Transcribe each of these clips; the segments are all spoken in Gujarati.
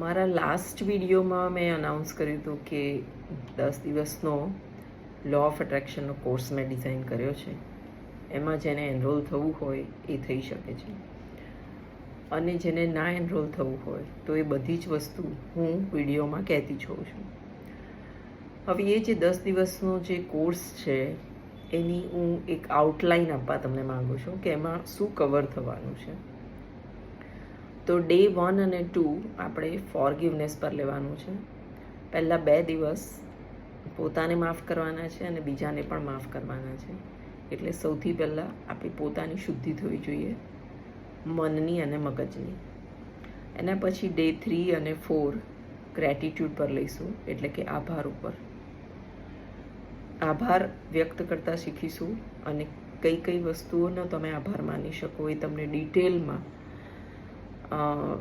મારા લાસ્ટ વિડીયોમાં મેં અનાઉન્સ કર્યું હતું કે દસ દિવસનો લો ઓફ એટ્રેક્શનનો કોર્સ મેં ડિઝાઇન કર્યો છે. એમાં જેને એનરોલ થવું હોય એ થઈ શકે છે. અને જેને ના એનરોલ થવું હોય તો એ બધી જ વસ્તુ હું વિડીયોમાં કહેતી જોઉં છું. હવે એ જે દસ દિવસનો જે કોર્સ છે, એની હું એક આઉટલાઇન આપવા તમને માગું છું કે એમાં શું કવર થવાનું છે. તો ડે વન અને ટુ આપણે ફોરગિવનેસ પર લેવાનું છે. પહેલાં બે દિવસ પોતાને માફ કરવાના છે અને બીજાને પણ માફ કરવાના છે. એટલે સૌથી પહેલાં આપણી પોતાની શુદ્ધિ થવી જોઈએ, મનની અને મગજની. એના પછી ડે થ્રી અને ફોર ગ્રેટિટ્યૂડ પર લઈશું, એટલે કે આભાર ઉપર. આભાર વ્યક્ત કરતાં શીખીશું અને કઈ કઈ વસ્તુઓનો તમે આભાર માની શકો એ તમને ડિટેલમાં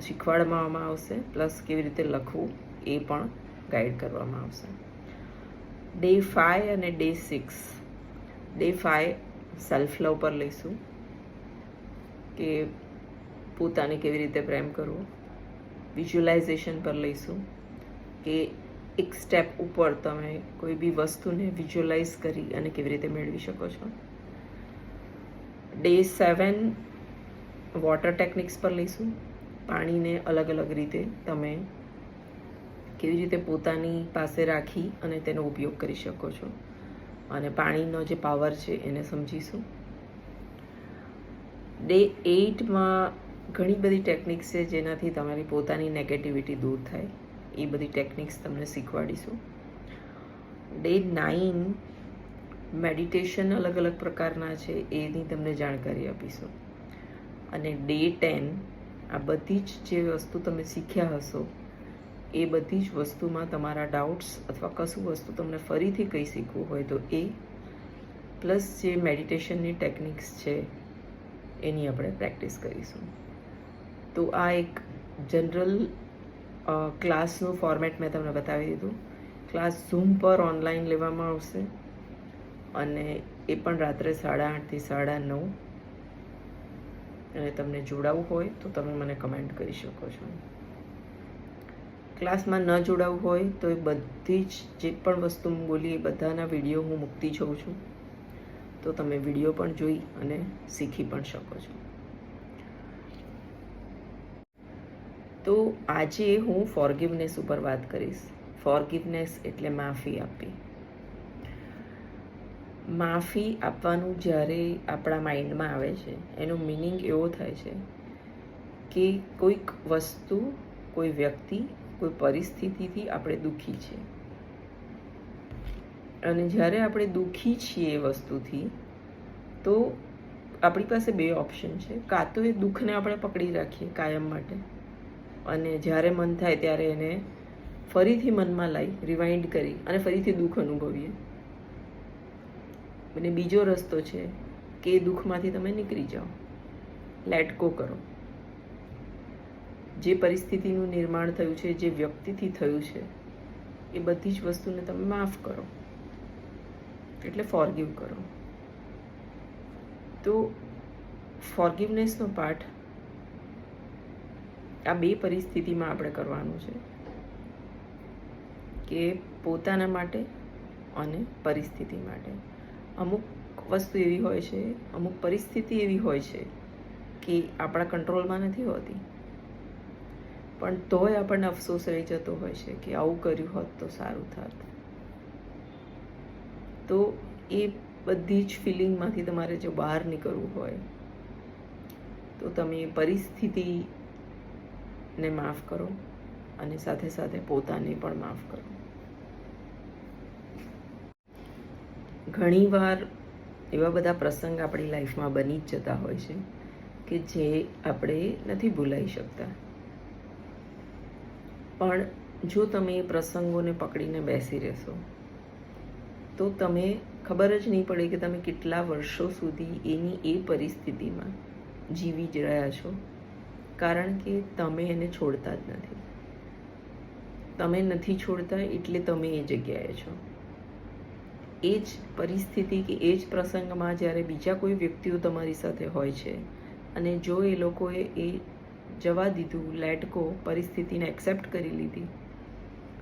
શીખવાડવામાં આવશે. પ્લસ કેવી રીતે લખવું એ પણ ગાઈડ કરવામાં આવશે. ડે ફાઇવ અને day six day five self love પર લઈશું. કે પોતાને કેવી રીતે પ્રેમ કરવો. વિઝ્યુલાઇઝેશન પર લઈશું. કે એક સ્ટેપ ઉપર તમે કોઈ બી વસ્તુને વિઝ્યુલાઇઝ કરી અને કેવી રીતે મેળવી શકો છો. ડે સેવન વોટર ટેકનિક્સ પર લઈશું. પાણીને અલગ અલગ રીતે તમે કેવી રીતે પોતાની પાસે રાખી અને તેનો ઉપયોગ કરી શકો છો. અને પાણીનો જે પાવર છે એને સમજીશું. ડે એઇટમાં ઘણી બધી ટેકનિક્સ છે જેનાથી તમારી પોતાની નેગેટિવિટી દૂર થાય. એ બધી ટેકનિક્સ તમને શીખવાડીશું. ડે નાઇન મેડિટેશન અલગ અલગ પ્રકારના છે, એની તમને જાણકારી આપીશું. અને ડે ટેન આ બધી જ જે વસ્તુ તમે શીખ્યા હશો, એ બધી જ વસ્તુમાં તમારા ડાઉટ્સ અથવા કશું વસ્તુ તમને ફરીથી કંઈ શીખવું હોય તો એ પ્લસ જે મેડિટેશનની ટેકનિક્સ છે, એની આપણે પ્રેક્ટિસ કરીશું. તો આ એક જનરલ ક્લાસનું ફોર્મેટ મેં તમને બતાવી દીધું. ક્લાસ ઝૂમ પર ઓનલાઈન લેવામાં આવશે અને એ પણ રાત્રે સાડા આઠથી સાડા નવ અને તમને જોડાવવું હોય તો તમે મને કમેન્ટ કરી શકો છો. ક્લાસમાં ન જોડાવવું હોય તો એ બધી જ જે પણ વસ્તુ હું બોલી એ બધાના વીડિયો હું મૂકતી જોઉં છું. તો તમે વીડિયો પણ જોઈ અને શીખી પણ શકો છો. તો આજે હું ફોરગિવનેસ ઉપર વાત કરીશ. ફોરગિવનેસ એટલે માફી આપવી. માફી આપવાનું જ્યારે આપણા માઇન્ડમાં આવે છે, એનો મિનિંગ એવો થાય છે કે કોઈક વસ્તુ, કોઈ વ્યક્તિ, કોઈ પરિસ્થિતિથી આપણે દુઃખી છે અને જ્યારે આપણે દુઃખી છીએ એ વસ્તુથી, તો આપણી પાસે બે ઓપ્શન છે. કાં તો એ દુઃખને આપણે પકડી રાખીએ કાયમ માટે. અને જ્યારે મન થાય ત્યારે એને ફરીથી મનમાં લાવી રિવાઇન્ડ કરી અને ફરીથી દુઃખ અનુભવીએ. અને બીજો રસ્તો છે કે એ દુઃખમાંથી તમે નીકળી જાઓ. લેટકો કરો. જે પરિસ્થિતિનું નિર્માણ થયું છે, જે વ્યક્તિથી થયું છે, એ બધી જ વસ્તુને તમે માફ કરો. એટલે ફોરગીવ કરો. તો ફોરગીવનેસનો પાઠ આ બે પરિસ્થિતિમાં આપણે કરવાનું છે કે પોતાના માટે અને પરિસ્થિતિ માટે. અમુક વસ્તુ એવી હોય છે, અમુક પરિસ્થિતિ એવી હોય છે કે આપણા કંટ્રોલમાં નથી હોતી. પણ તોય આપણને અફસોસ રહી જતો હોય છે કે આવું કર્યું હોત તો સારું થાત. તો એ બધી જ ફિલિંગમાંથી તમારે જો બહાર નીકળવું હોય, તો તમે પરિસ્થિતિને માફ કરો અને સાથે સાથે પોતાને પણ માફ કરો. ઘણીવાર એવા બધા પ્રસંગ આપણી લાઈફમાં બની જ જતા હોય છે કે જે આપણે નથી ભૂલાઈ શકતા. પણ જો તમે એ પ્રસંગોને પકડીને બેસી રહેશો, તો તમે ખબર જ નહીં પડે કે તમે કેટલા વર્ષો સુધી એની એ પરિસ્થિતિમાં જીવી જ રહ્યા છો. કારણ કે તમે એને છોડતા જ નથી. તમે નથી છોડતા એટલે તમે એ જગ્યાએ છો. એ જ પરિસ્થિતિ કે એ જ પ્રસંગમાં જ્યારે બીજા કોઈ વ્યક્તિઓ તમારી સાથે હોય છે અને જો એ લોકોએ એ જવા દીધું લેટકો પરિસ્થિતિને એક્સેપ્ટ કરી લીધી,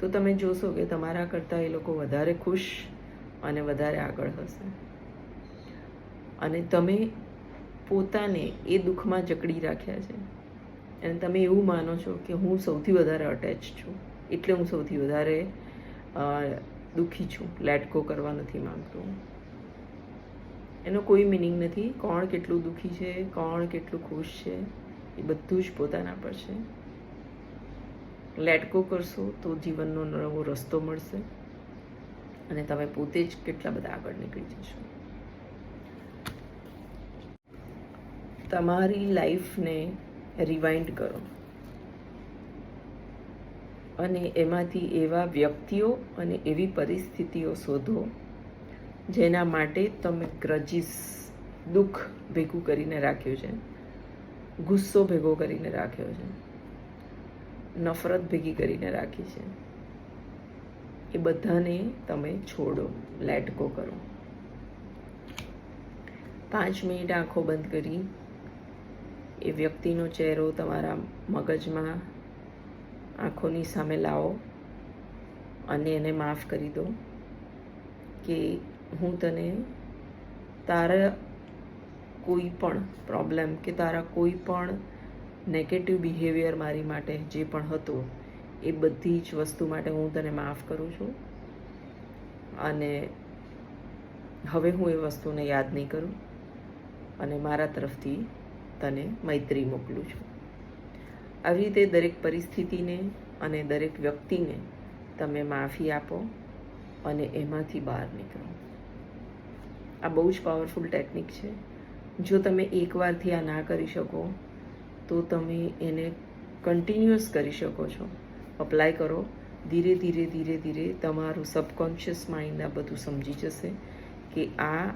તો તમે જોશો કે તમારા કરતાં એ લોકો વધારે ખુશ અને વધારે આગળ હશે. અને તમે પોતાને એ દુઃખમાં જકડી રાખ્યા છે. અને તમે એવું માનો છો કે હું સૌથી વધારે અટેચ છું. એટલે હું સૌથી વધારે દુઃખી છું લેટ ગો કરવા નથી માંગતો. એનો કોઈ મિનિંગ નથી, કોણ કેટલું દુઃખી છે, કોણ કેટલું ખુશ છે, એ બધું જ પોતાના પર છે. લેટ ગો કરશો તો જીવનનો નવો રસ્તો મળશે અને તમે પોતે જ કેટલા બધા આગળ નીકળી જશો. તમારી લાઈફને રિવાઇન્ડ કરો. અને એમાંથી એવા વ્યક્તિઓ અને એવી પરિસ્થિતિઓ શોધો જેના માટે તમે ગ્રજીસ, દુઃખ ભેગું કરીને રાખ્યું છે. ગુસ્સો ભેગો કરીને રાખ્યો છે. નફરત ભેગી કરીને રાખી છે. એ બધાને તમે છોડો લેટ ગો કરો. પાંચ મિનિટ આંખો બંધ કરી. એ વ્યક્તિનો ચહેરો તમારા મગજમાં આંખોની સામે લાવો અને એને માફ કરી દો કે હું તને તારા કોઈ પણ પ્રોબ્લેમ કે તારા કોઈ પણ નેગેટિવ બિહેવિયર મારી માટે જે પણ હતું, એ બધી જ વસ્તુ માટે હું તને માફ કરું છું. અને હવે હું એ વસ્તુને યાદ નહીં કરું અને મારા તરફથી તને મૈત્રી મોકલું છું. આવી રીતે દરેક પરિસ્થિતિને અને દરેક વ્યક્તિને તમે માફી આપો અને એમાંથી બહાર નીકળો. આ બહુ જ પાવરફુલ ટેકનિક છે. જો તમે એકવારથી આ ના કરી શકો, તો તમે એને કન્ટિન્યુઅસ કરી શકો છો. અપ્લાય કરો. ધીરે ધીરે ધીરે ધીરે તમારું સબકોન્શિયસ માઇન્ડ આ બધું સમજી જશે કે આ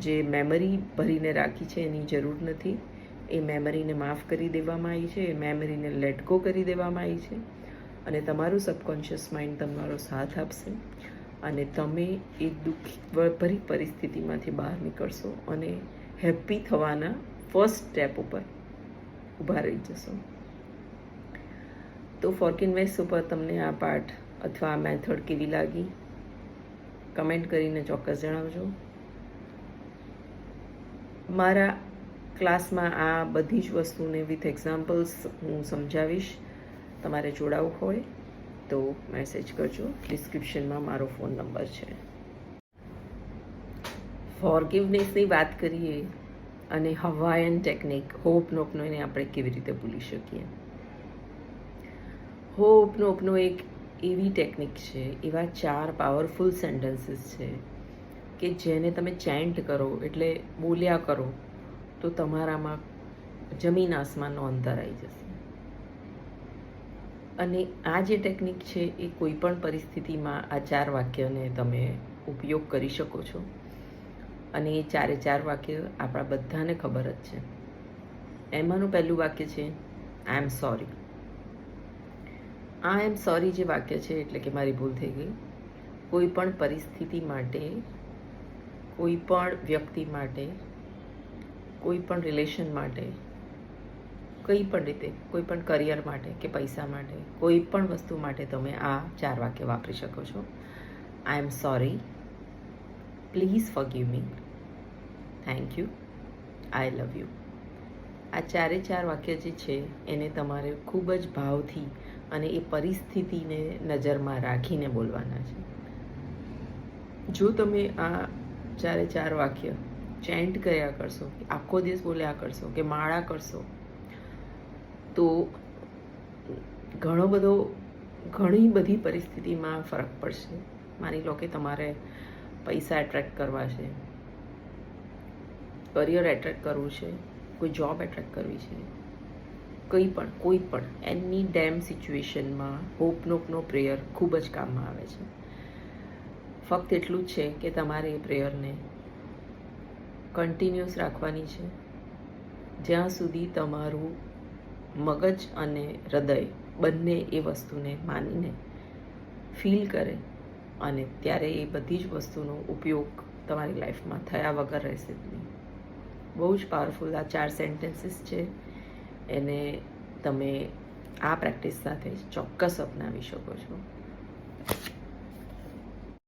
જે મેમરી ભરીને રાખી છે એની જરૂર નથી. એ મેમરીને માફ કરી દેવામાં આવી છે, એ મેમરીને લેટકો કરી દેવામાં આવી છે અને તમારું સબકોન્શિયસ માઇન્ડ તમારો સાથ આપશે અને તમે એ દુઃખી, ભરી પરિસ્થિતિમાંથી બહાર નીકળશો અને હેપી થવાના ફર્સ્ટ સ્ટેપ ઉપર ઊભા રહી જશો. તો ફોર્ક ઇન્વેસ્ટ ઉપર તમને આ પાઠ અથવા આ મેથડ કેવી લાગી? કમેન્ટ કરીને ચોક્કસ જણાવજો. મારા ક્લાસમાં આ બધી જ વસ્તુને વિથ એક્ઝામ્પલ્સ હું સમજાવીશ. તમારે જોડાવું હોય તો મેસેજ કરજો. ડિસ્ક્રિપ્શનમાં મારો ફોન નંબર છે. ફોરગિવનેસની વાત કરીએ અને હવાયન ટેકનિક, હોપ નોપનો એને આપણે કેવી રીતે ભૂલી શકીએ? હોપ નોપનો એક એવી ટેકનિક છે, એવા ચાર પાવરફુલ સેન્ટેન્સીસ છે કે જેને તમે ચેન્ટ કરો, એટલે બોલ્યા કરો તો તમારામાં જમીન આસમાનનો અંતર આવી જશે. અને આ જે ટેકનિક છે એ કોઈ પણ પરિસ્થિતિમાં આ ચાર વાક્યને તમે ઉપયોગ કરી શકો છો. અને એ ચારે ચાર વાક્ય આપણા બધાને ખબર જ છે. એમાંનું પહેલું વાક્ય છે આઈ am sorry I am sorry જે વાક્ય છે, એટલે કે મારી ભૂલ થઈ ગઈ. કોઈ પણ પરિસ્થિતિ માટે, કોઈ પણ વ્યક્તિ માટે કોઈ પણ રિલેશન માટે, કંઈ પણ રીતે, કોઈ પણ કરિયર માટે કે પૈસા માટે, કોઈ પણ વસ્તુ માટે તમે આ ચાર વાક્ય વાપરી શકો છો. I am sorry please forgive me thank you I love you આ ચારે ચાર વાક્ય જે છે, એને તમારે ખૂબ જ ભાવથી અને એ પરિસ્થિતિને નજરમાં રાખીને બોલવાના છે. જો તમે આ ચારે ચાર વાક્ય ચેન્ટ કર્યા કરશો આખો દિવસ બોલ્યા કરશો, કે માળા કરશો. તો ઘણો બધો, ઘણી બધી પરિસ્થિતિમાં ફરક પડશે. માની લો કે તમારે પૈસા એટ્રેક્ટ કરવા છે કરિયર એટ્રેક્ટ કરવું છે, કોઈ જોબ એટ્રેક્ટ કરવી છે, કંઈ પણ, કોઈ પણ એની ડેમ સિચ્યુએશનમાં હોપનોપનો પ્રેયર ખૂબ જ કામમાં આવે છે. ફક્ત એટલું જ છે કે તમારે એ પ્રેયરને કન્ટિન્યુઅસ રાખવાની છે. જ્યાં સુધી તમારું મગજ અને હૃદય બંને એ વસ્તુને માનીને ફીલ કરે અને ત્યારે એ બધી જ વસ્તુનો ઉપયોગ તમારી લાઈફમાં થયા વગર રહેશે નહીં. બહુ જ પાવરફુલ આ ચાર સેન્ટેન્સીસ છે. એને તમે આ પ્રેક્ટિસ સાથે ચોક્કસ અપનાવી શકો છો.